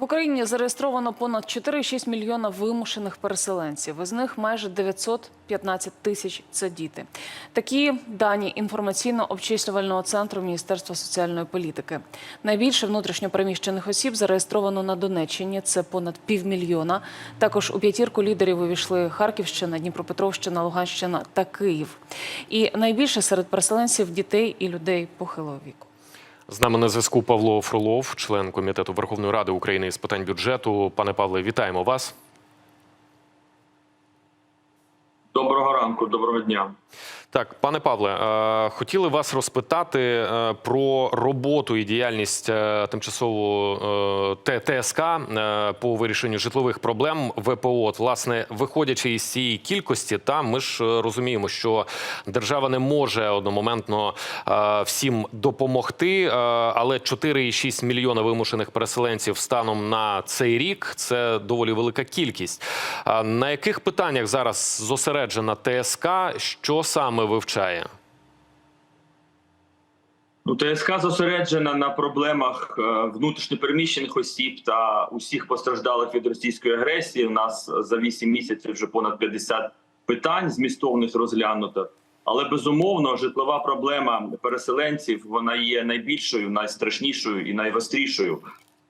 В Україні зареєстровано понад 4,6 мільйона вимушених переселенців. Із них майже 915 тисяч це діти. Такі дані інформаційно-обчислювального центру Міністерства соціальної політики. Найбільше внутрішньопереміщених осіб зареєстровано на Донеччині. Це понад півмільйона. Також у п'ятірку лідерів увійшли Харківщина, Дніпропетровщина, Луганщина та Київ. І найбільше серед переселенців дітей і людей похилого віку. З нами на зв'язку Павло Фролов, член комітету Верховної Ради України з питань бюджету. Пане Павле, вітаємо вас. Доброго ранку, доброго дня. Так, пане Павле, е, хотіли вас розпитати е, про роботу і діяльність е, тимчасового ТСК по вирішенню житлових проблем ВПО. От, власне, виходячи із цієї кількості, та ми ж розуміємо, що держава не може одномоментно всім допомогти, але 4,6 мільйона вимушених переселенців станом на цей рік це доволі велика кількість. На яких питаннях зараз зосереджена ТСК? Що саме вивчає? Ну, ТСК зосереджена на проблемах е, внутрішньопереміщених осіб та усіх постраждалих від російської агресії. У нас за 8 місяців вже понад 50 питань змістовних розглянуто. Але безумовно, житлова проблема переселенців вона є найбільшою, найстрашнішою і найгострішою.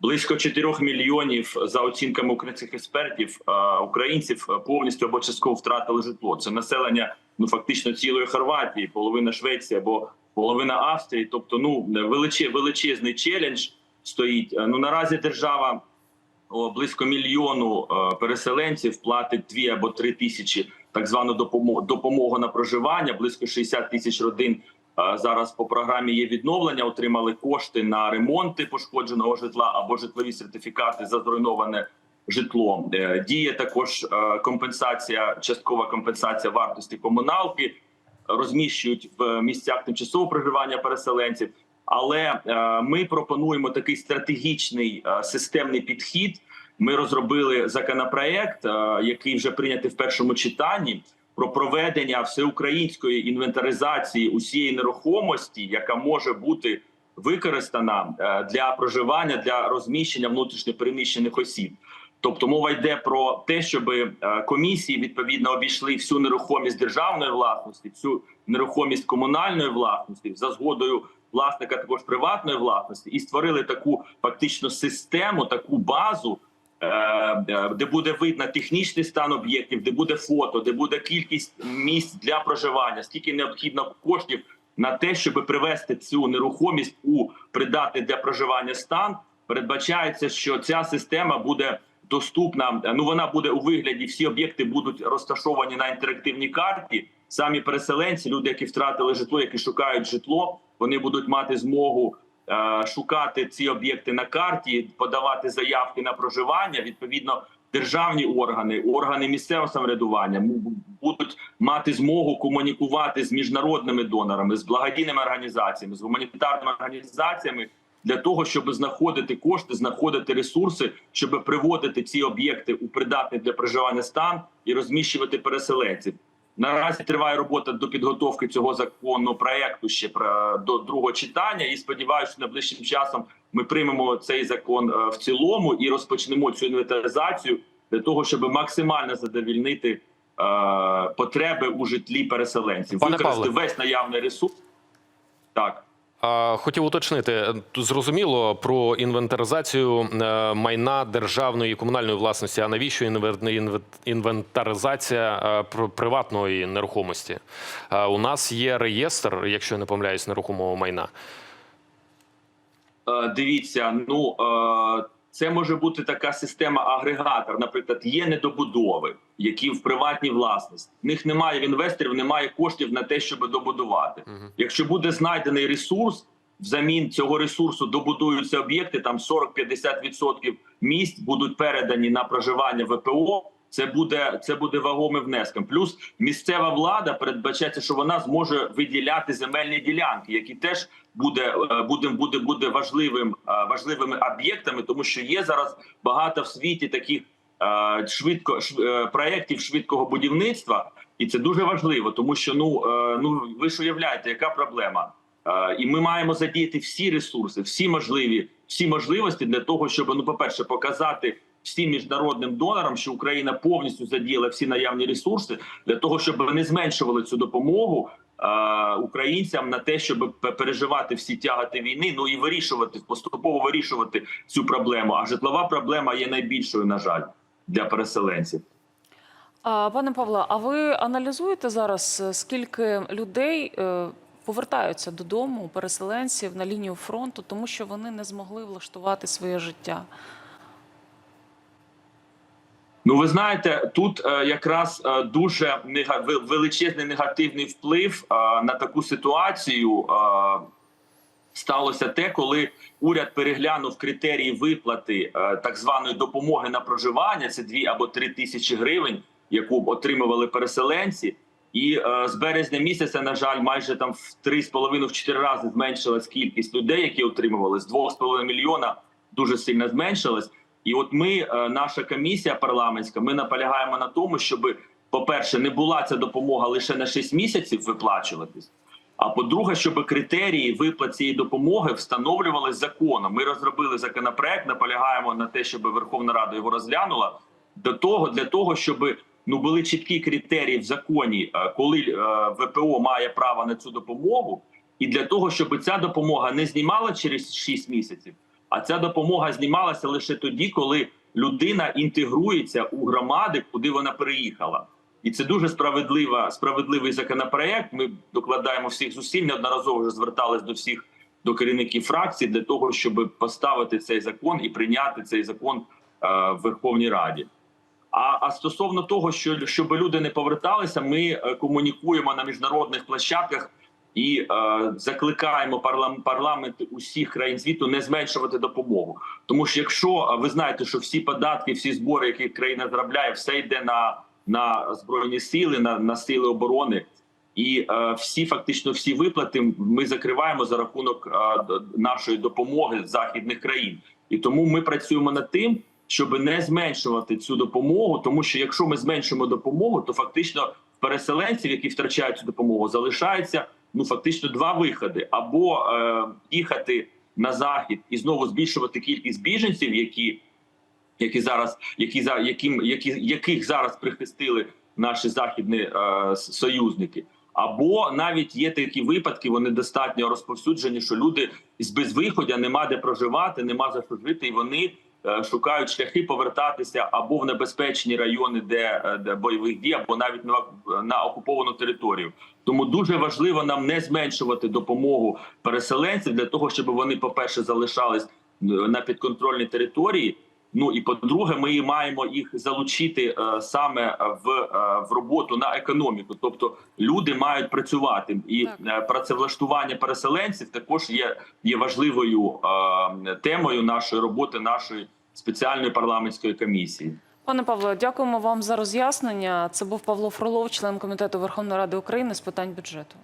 Близько 4 мільйонів за оцінками українських експертів українців повністю або частково втратили житло. Це населення ну фактично цілої Хорватії, половина Швеції або половина Австрії. Тобто, ну величе, величезний челендж стоїть. Ну наразі держава близько мільйону переселенців платить дві або три тисячі так звану допомогу допомогу на проживання. Близько 60 тисяч родин зараз по програмі є відновлення. Отримали кошти на ремонти пошкодженого житла або житлові сертифікати за зруйноване житло. Е, Діє також е, компенсація, часткова компенсація вартості комуналки. Розміщують в місцях тимчасового проживання переселенців. Але е, ми пропонуємо такий стратегічний е, системний підхід. Ми розробили законопроект, е, який вже прийнятий в першому читанні, про проведення всеукраїнської інвентаризації усієї нерухомості, яка може бути використана е, для проживання для розміщення внутрішньопереміщених осіб. Тобто мова йде про те, щоб е, комісії відповідно обійшли всю нерухомість державної власності, всю нерухомість комунальної власності за згодою власника також приватної власності, і створили таку фактично систему, таку базу, де буде видно технічний стан об'єктів, де буде фото, де буде кількість місць для проживання, скільки необхідно коштів на те, щоб привести цю нерухомість у придатний для проживання стан. Передбачається, що ця система буде доступна. Ну вона буде у вигляді. Всі об'єкти будуть розташовані на інтерактивній карті. Самі переселенці, люди, які втратили житло, які шукають житло, вони будуть мати змогу е, шукати ці об'єкти на карті, подавати заявки на проживання. Відповідно, державні органи, органи місцевого самоврядування будуть мати змогу комунікувати з міжнародними донорами, з благодійними організаціями, з гуманітарними організаціями для того, щоб знаходити кошти, знаходити ресурси, щоб приводити ці об'єкти у придатний для проживання стан і розміщувати переселенців. Наразі триває робота до підготовки цього законопроекту ще про до другого читання. І сподіваюся, що найближчим часом ми приймемо цей закон е, в цілому і розпочнемо цю інвентаризацію для того, щоб максимально задовільнити е, потреби у житлі переселенців, Пане використати Павле. весь наявний ресурс. Так. Хотів уточнити зрозуміло про інвентаризацію е, майна державної і комунальної власності. А навіщо інвентаризація е, приватної нерухомості? Е, У нас є реєстр, якщо я не помиляюсь, нерухомого майна. Е, Дивіться, ну е, це може бути така система агрегатор. Наприклад, є недобудови, які в приватній власності. В них немає в інвесторів, немає коштів на те, щоб добудувати. Якщо буде знайдений ресурс, взамін цього ресурсу добудуються об'єкти. Там 40-50% місць будуть передані на проживання ВПО. Це буде це буде вагомим внеском. Плюс місцева влада передбачається, що вона зможе виділяти земельні ділянки, які теж буде е, буде, буде, буде важливим е, важливими об'єктами, тому що є зараз багато в світі таких е, швидко шв- проєктів швидкого будівництва, і це дуже важливо, тому що ну ну ви ж уявляєте, яка проблема. І ми маємо задіяти всі ресурси, всі можливі, всі можливості для того, щоб ну, по-перше, показати всім міжнародним донорам, що Україна повністю задіяла всі наявні ресурси для того, щоб вони зменшували цю допомогу е, українцям на те, щоб переживати всі тягати війни, ну і вирішувати поступово вирішувати цю проблему. А житлова проблема є найбільшою, на жаль, для переселенців. Пане Павло, а ви аналізуєте зараз, е, скільки людей е, повертаються додому, переселенців на лінію фронту, тому що вони не змогли влаштувати своє життя? Ну, ви знаєте, тут е, якраз е, дуже величезний негативний вплив е, на таку ситуацію сталося те, коли уряд переглянув критерії виплати так званої допомоги на проживання. Це 2 або 3 тисячі гривень, яку отримували переселенці. І з березня місяця, на жаль, майже там в 3,5-4 рази зменшилась кількість людей, які отримували з 2,5 мільйона дуже сильно зменшилась. І от ми, е, наша комісія парламентська, ми наполягаємо на тому, щоб, по-перше, не була ця допомога лише на 6 місяців виплачуватись. А по-друге, щоб критерії виплат цієї допомоги встановлювали законом. Ми розробили законопроект, наполягаємо на те, щоб Верховна Рада його розглянула. До того для того, щоб ну були чіткі критерії в законі, е, коли е, ВПО має право на цю допомогу, і для того, щоб ця допомога не знімала через 6 місяців, а ця допомога знімалася лише тоді, коли людина інтегрується у громади, куди вона переїхала. І це дуже справедлива, справедливий законопроект. Ми докладаємо всіх зусиль. Неодноразово вже звертались до всіх до керівників фракцій для того, щоб поставити цей закон і прийняти цей закон е, в Верховній Раді. А, а стосовно того, що щоб люди не поверталися, ми е, комунікуємо на міжнародних площадках і е, закликаємо парлам, парламенти усіх країн світу не зменшувати допомогу. Тому що якщо е, ви знаєте, що всі податки, всі збори, які країна заробляє, все йде на, на збройні сили, на, на сили оборони. І е, всі фактично всі виплати ми закриваємо за рахунок е, нашої допомоги західних країн, і тому ми працюємо над тим, щоб не зменшувати цю допомогу. Тому що якщо ми зменшимо допомогу, то фактично переселенців, які втрачають цю допомогу, залишається ну фактично два виходи: або е, їхати на захід і знову збільшувати кількість біженців, які які зараз, які за яким які яких зараз прихистили наші західні е, союзники. Або навіть є такі випадки, вони достатньо розповсюджені, що люди з безвиходя нема де проживати, нема за що жити, і вони шукають шляхи повертатися або в небезпечні райони, де, е, де бойових дій, або навіть на, на окуповану територію. Тому дуже важливо нам не зменшувати допомогу переселенців для того, щоб вони, по перше, залишались е, на підконтрольній території. Ну і по-друге, ми маємо їх залучити е, саме в, е, в роботу на економіку. Тобто люди мають працювати, і Так. е, працевлаштування переселенців також є, є важливою е, темою нашої роботи, нашої спеціальної парламентської комісії. Пане Павло, дякуємо вам за роз'яснення. Це був Павло Фролов, член комітету Верховної Ради України з питань бюджету.